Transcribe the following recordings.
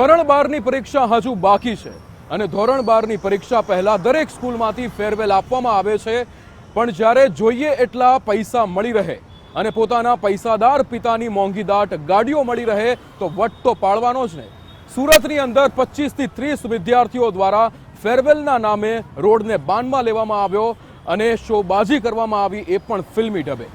ધોરણ બારની પરીક્ષા હજુ બાકી છે અને ધોરણ બારની પરીક્ષા પહેલા દરેક સ્કૂલમાંથી ફેરવેલ આપવામાં આવે છે. પણ જ્યારે જોઈએ એટલા પૈસા મળી રહે અને પોતાના પૈસાદાર પિતાની મોંઘીદાટ ગાડીઓ મળી રહે તો વટ તો પાડવાનો જ ને. સુરતની અંદર પચીસથી ત્રીસ વિદ્યાર્થીઓ દ્વારા ફેરવેલના નામે રોડને બાનમાં લેવામાં આવ્યો અને શોબાજી કરવામાં આવી એ પણ ફિલ્મી ઢબે.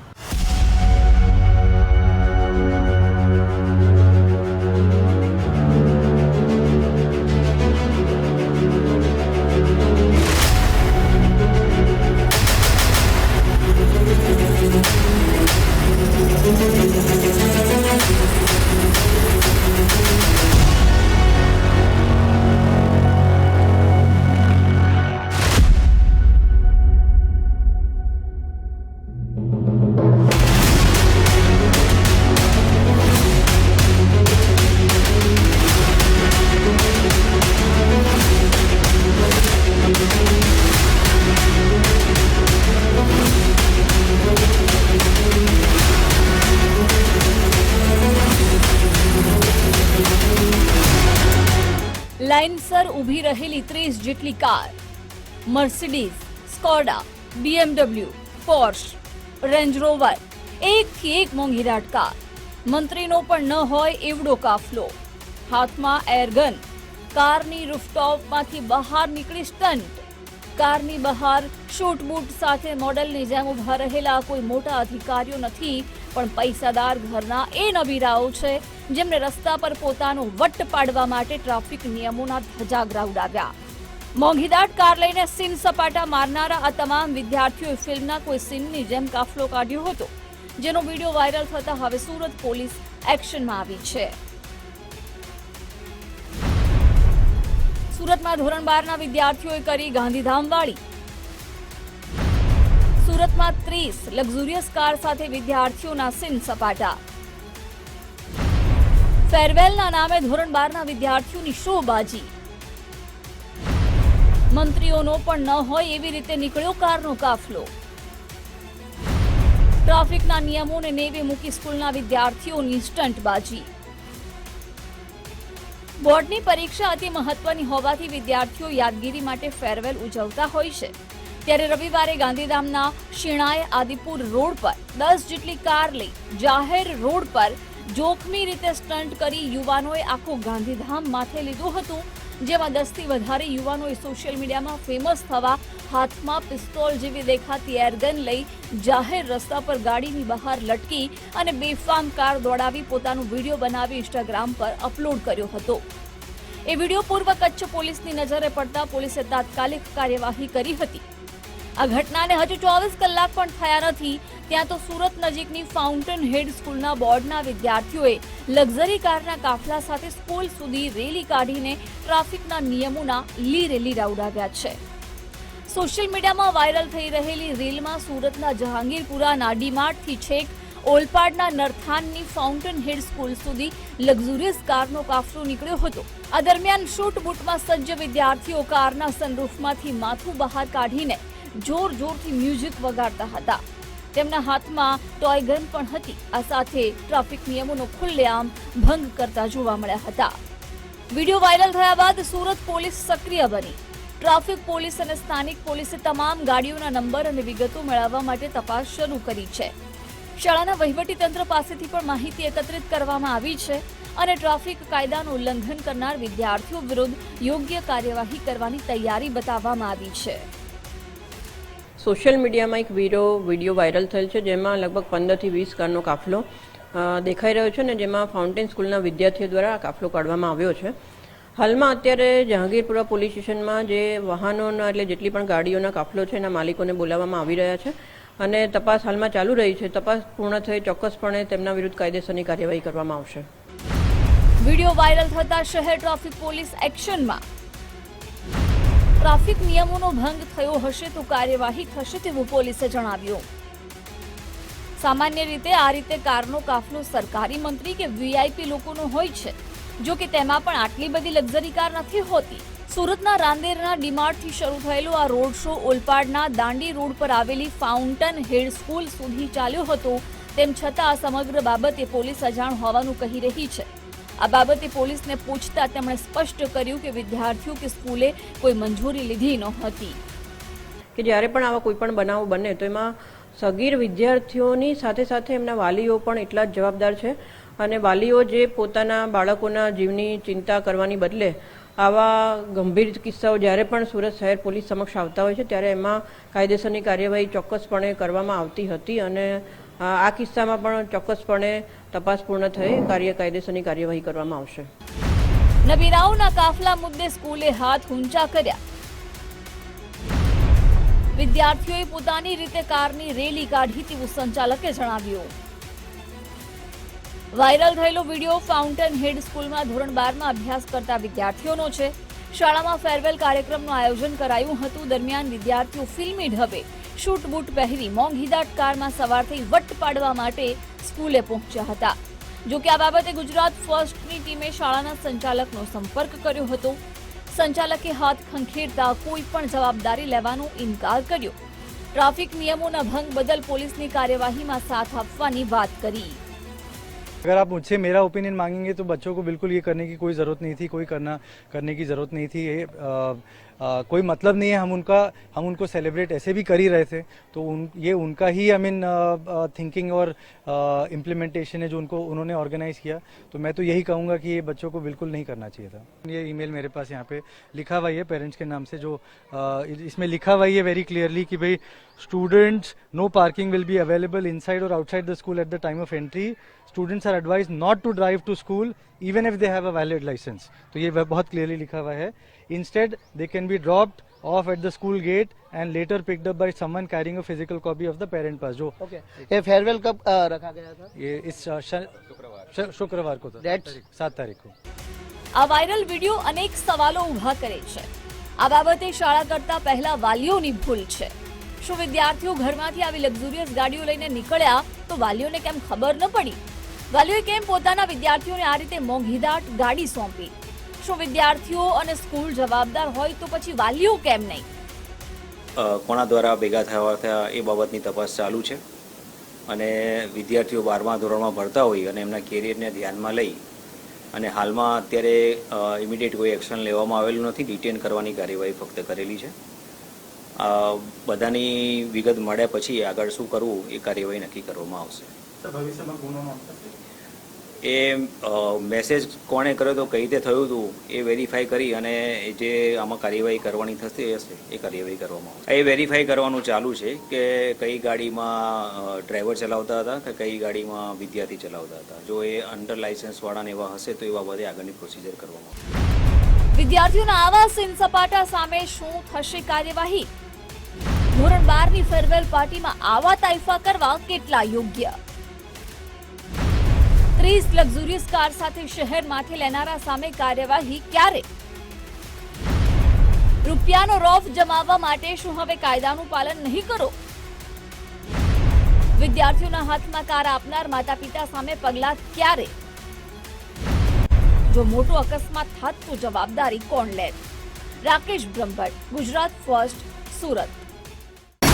લાઇનસર ઊભી રહેલી ત્રીસ જેટલી car. Mercedes, Skoda, BMW, Porsche, Range Rover, એકથી એક મોંઘીરાટ કાર. મંત્રીનો પણ ન હોય એવડો કાફલો. હાથમાં એરગન કારની રૂફટોપમાંથી બહાર નીકળી સ્ટન્ટ કારની બહાર શૂટબૂટ સાથે મોડલની જેમ ઊભા રહેલા કોઈ મોટા અધિકારીઓ નથી, પણ પૈસાદાર ઘરના એ નબીરાઓ છે જેમને રસ્તા પર પોતાનો વટ પાડવા માટે ટ્રાફિક નિયમોના ધજાગરા ઉડાવ્યા. મોંઘીદાટ કાર લઈને સીન સપાટા મારનારા આ તમામ વિદ્યાર્થીઓએ ફિલ્મના કોઈ સીનની જેમ કાફલો કાઢ્યો હતો, જેનો વીડિયો વાયરલ થતા હવે સુરત પોલીસ એક્શનમાં આવી છે. સુરતમાં ધોરણ બારના વિદ્યાર્થીઓએ કરી ગાંધીધામ વાળી સુરતમાં ત્રીસ લક્ઝુરિયસ કાર સાથે વિદ્યાર્થીઓના સીન સપાટા. ફેરવેલના નામે ધોરણ બારના વિદ્યાર્થીઓની શોબાજી. મંત્રીઓનો પણ ન હોય એવી રીતે નીકળ્યો કારનો કાફલો. ટ્રાફિકના નિયમોને નેવે મૂકી સ્કૂલના વિદ્યાર્થીઓની સ્ટંટબાજી બોર્ડની પરીક્ષા અતિ મહત્વની હોવાથી વિદ્યાર્થીઓ યાદગીરી માટે ફેરવેલ ઉજવતા હોય છે. ત્યારે રવિવારે ગાંધીધામના શિણાય આદિપુર રોડ પર દસ જેટલી કાર લઈ જાહેર રોડ પર જોખમી રીતે સ્ટન્ટ કરી યુવાનોએ આખું ગાંધીધામ માથે લીધું હતું. જેમાં દસથી વધારે યુવાનોએ સોશિયલ મીડિયામાં ફેમસ થવા હાથમાં પિસ્તોલ જેવી દેખાતી એરગન લઈ જાહેર રસ્તા પર ગાડીની બહાર લટકી અને બેફામ કાર દોડાવી પોતાનો વીડિયો બનાવી ઇન્સ્ટાગ્રામ પર અપલોડ કર્યો હતો. એ વીડિયો પૂર્વ કચ્છ પોલીસની નજરે પડતા પોલીસે તાત્કાલિક કાર્યવાહી કરી હતી. આ ઘટનાને હજુ ચોવીસ કલાક પણ થયા નથી. ત્યાં તો સુરત નજીકની ફાઉન્ટેન હેડ સ્કૂલના બોર્ડના વિદ્યાર્થીઓએ લક્ઝરી કારના કાફલા સાથે સ્કૂલ સુધી રેલી કાઢીને ટ્રાફિકના નિયમોના લીરે લીરા ઉડાવ્યા છે. સોશિયલ મીડિયામાં વાયરલ થઈ રહેલી રીલમાં સુરતના જહાંગીરપુરાના ડીમાર્ટથી છેક ઓલપાડના નરથાનની ફાઉન્ટેન હેડ સ્કૂલ સુધી લક્ઝુરિયસ કારનો કાફલો નીકળ્યો હતો. આ દરમિયાન શૂટ બૂટમાં સજ્જ વિદ્યાર્થીઓ કારના સનરૂફમાંથી માથું બહાર કાઢીને જોર જોરથી મ્યુઝિક વગાડતા હતા. તેમના હાથમાં ટોય ગન પણ હતી. આ સાથે ટ્રાફિક નિયમોનો ખુલ્લેઆમ ભંગ કરતા જોવા મળ્યા હતા. વીડિયો વાયરલ થયા બાદ સુરત પોલીસ સક્રિય બની. ટ્રાફિક પોલીસ અને સ્થાનિક પોલીસે તમામ ગાડીઓના નંબર અને વિગતો મેળવવા માટે તપાસ શરૂ કરી છે. શાળાના વહીવટીતંત્ર પાસેથી પણ માહિતી એકત્રિત કરવામાં આવી છે અને ટ્રાફિક કાયદાનું ઉલ્લંઘન કરનાર વિદ્યાર્થીઓ વિરુદ્ધ યોગ્ય કાર્યવાહી કરવાની તૈયારી બતાવવામાં આવી છે. સોશિયલ મીડિયામાં એક વીરો, વીડિયો વાયરલ થયેલ છે, જેમાં લગભગ પંદરથી વીસ કારનો કાફલો દેખાઈ રહ્યો છે ને જેમાં ફાઉન્ટેન સ્કૂલના વિદ્યાર્થીઓ દ્વારા આ કાફલો કાઢવામાં આવ્યો છે. હાલમાં અત્યારે જહાંગીરપુરા પોલીસ સ્ટેશનમાં જે વાહનોના એટલે જેટલી પણ ગાડીઓના કાફલો છે, એના માલિકોને બોલાવવામાં આવી રહ્યા છે અને તપાસ હાલમાં ચાલુ રહી છે. તપાસ પૂર્ણ થઈ ચોક્કસપણે તેમના વિરુદ્ધ કાયદેસરની કાર્યવાહી કરવામાં આવશે. વીડિયો વાયરલ થતા શહેર ટ્રાફિક પોલીસ એક્શનમાં ટ્રાફિક નિયમોનો ભંગ થયો હશે તો કાર્યવાહી થશે તેવું પોલીસે જણાવ્યું. સામાન્ય રીતે આ રીતે કારનો કાફલો સરકારી મંત્રી કે વીઆઈપી લોકોનો હોય છે. જો કે તેમાં પણ આટલી બધી લક્ઝરી કાર નથી હોતી. સુરતના રાંદેરના ડીમાર્ટથી શરૂ થયેલો આ રોડ શો ઓલપાડના દાંડી રોડ પર આવેલી ફાઉન્ટન હેડ સ્કૂલ સુધી ચાલ્યો હતો. તેમ છતાં આ સમગ્ર બાબતે પોલીસ અજાણ હોવાનું કહી રહી છે. આ બાબતે પોલીસને પૂછતા તેમણે સ્પષ્ટ કર્યું કે વિદ્યાર્થીઓ કે સ્કૂલે કોઈ મંજૂરી લીધી નહોતી. કે જ્યારે પણ આવા કોઈ પણ બનાવ બને તો એમાં સગીર વિદ્યાર્થીઓની સાથે સાથે એમના વાલીઓ પણ એટલા જ જવાબદાર છે. અને વાલીઓ જે પોતાના બાળકોના જીવની ચિંતા કરવાની બદલે આવા ગંભીર કિસ્સાઓ જ્યારે પણ સુરત શહેર પોલીસ સમક્ષ આવતા હોય છે, ત્યારે એમાં કાયદેસરની કાર્યવાહી ચોક્કસપણે કરવામાં આવતી હતી અને આ કિસ્સામાં પણ ચોક્કસપણે તપાસ પૂર્ણ થઈ કાર્ય કાયદેસરની કાર્યવાહી કરવામાં આવશે. નબીરાઓના કાફલા મુદ્દે સ્કૂલે હાથ ઊંચા કર્યા. વિદ્યાર્થીઓએ પોતાની રીતે કારની રેલી કાઢી તેવું સંચાલકે જણાવ્યું. વાયરલ થયેલો વીડિયો ફાઉન્ટેન હેડ સ્કૂલમાં ધોરણ બારમાં અભ્યાસ કરતા વિદ્યાર્થીઓનો છે. શાળામાં ફેરવેલ કાર્યક્રમનું આયોજન કરાયું હતું. દરમિયાન વિદ્યાર્થીઓ ફિલ્મી ઢબે શૂટ બૂટ પહેરી મોંઘીદાટ કારમાં સવાર થઈ વટ પાડવા માટે સ્કૂલે પહોંચ્યા હતા જો કે આ બાબતે ગુજરાત ફર્સ્ટની ટીમે શાળાના સંચાલકનો સંપર્ક કર્યો હતો સંચાલકે હાથ ખંખેરતા કોઈ પણ જવાબદારી લેવાનો ઇનકાર કર્યો ટ્રાફિક નિયમોના ભંગ બદલ પોલીસની કાર્યવાહીમાં સાથ આપવાની વાત કરી अगर आप मुझसे मेरा ओपिनियन मांगेंगे तो बच्चों को बिल्कुल ये करने की कोई ज़रूरत नहीं थी कोई करना करने की ज़रूरत नहीं थी ये अ, कोई मतलब नहीं है हम उनका हम उनको सेलिब्रेट ऐसे भी कर ही रहे थे। तो उन ये उनका ही आई मीन थिंकिंग और इम्प्लीमेंटेशन है जो उनको उन्होंने ऑर्गेनाइज किया। तो मैं तो यही कहूँगा कि ये बच्चों को बिल्कुल नहीं करना चाहिए था। ये ईमेल मेरे पास यहाँ पे लिखा हुआ है पेरेंट्स के नाम से जो अ, इसमें लिखा हुआ है वेरी क्लियरली कि भाई students no parking will be available inside और outside the school at the time of entry students are advise not to drive to school even if they have a valid licence तो ये बहुत clearly लिखा हुआ है। instead they can be dropped off at the school gate and later picked up by someone carrying a physical copy of the parent pass जो okay ये farewell कब अ, रखा गया था ये इस अ, श- श- शुक्रवार को था That's- सात तारीख को આ વાયરલ વિડીયો અનેક સવાલો ઊભા કરે છે આ બાબતે શાળા કરતા પહેલા વાલીઓની ભૂલ છે શું વિદ્યાર્થીઓ ઘરમાંથી આવી લક્ઝુરિયસ ગાડીઓ લઈને નીકળ્યા તો વાલીઓને કેમ ખબર ન પડી વાલીઓએ કેમ પોતાના વિદ્યાર્થીઓને આ રીતે મોંઘીદાટ ગાડી સોંપી શું વિદ્યાર્થીઓ અને સ્કૂલ જવાબદાર હોય તો પછી વાલીઓ કેમ નહીં? કોણા કોના દ્વારા ભેગા થયા થયા એ બાબતની તપાસ ચાલુ છે. અને વિદ્યાર્થીઓ બારમા ધોરણમાં ભણતા હોય અને એમના કેરિયરને ધ્યાનમાં લઈ અને હાલમાં અત્યારે ઇમિડિયેટ કોઈ એક્શન લેવામાં આવેલું નથી ડિટેન કરવાની કાર્યવાહી ફક્ત કરેલી છે. બધાની વિગત મળ્યા પછી આગળ શું કરવું એ કાર્યવાહી નક્કી કરવામાં આવશે. એ મેસેજ કોણે કર્યો તો કઈ રીતે થયું હતું, એ વેરીફાઈ કરી અને જે આમાં કાર્યવાહી કરવાની થશે હશે, એ કાર્યવાહી કરવામાં આવશે. એ વેરીફાઈ કરવાનું ચાલુ છે કે કઈ ગાડીમાં ડ્રાઈવર ચલાવતા હતા કે કઈ ગાડીમાં વિદ્યાર્થી ચલાવતા હતા. જો એ અંડર લાઇસન્સવાળાને એવા હશે તો એ બાબતે આગળની પ્રોસિજર કરવામાં વિદ્યાર્થીઓના આવા સીન સપાટા સામે શું થશે કાર્યવાહી? ધોરણ બારની ફેરવેલ પાર્ટીમાં આવા તાઇફા કરવા કેટલા યોગ્ય? ત્રીસ લક્ઝુરિયસ કાર સાથે શહેરમાંથી લેનારા સામે કાર્યવાહી ક્યારે? રૂપિયાનો રોફ જમાવવા માટે શું હવે કાયદાનું પાલન નહીં કરો? વિદ્યાર્થીઓના હાથમાં કાર આપનાર માતા પિતા સામે પગલાં ક્યારે? જો મોટો અકસ્માત થાત તો જવાબદારી કોણ લે? રાકેશ બ્રહ્મભટ્ટ, ગુજરાત ફર્સ્ટ, સુરત.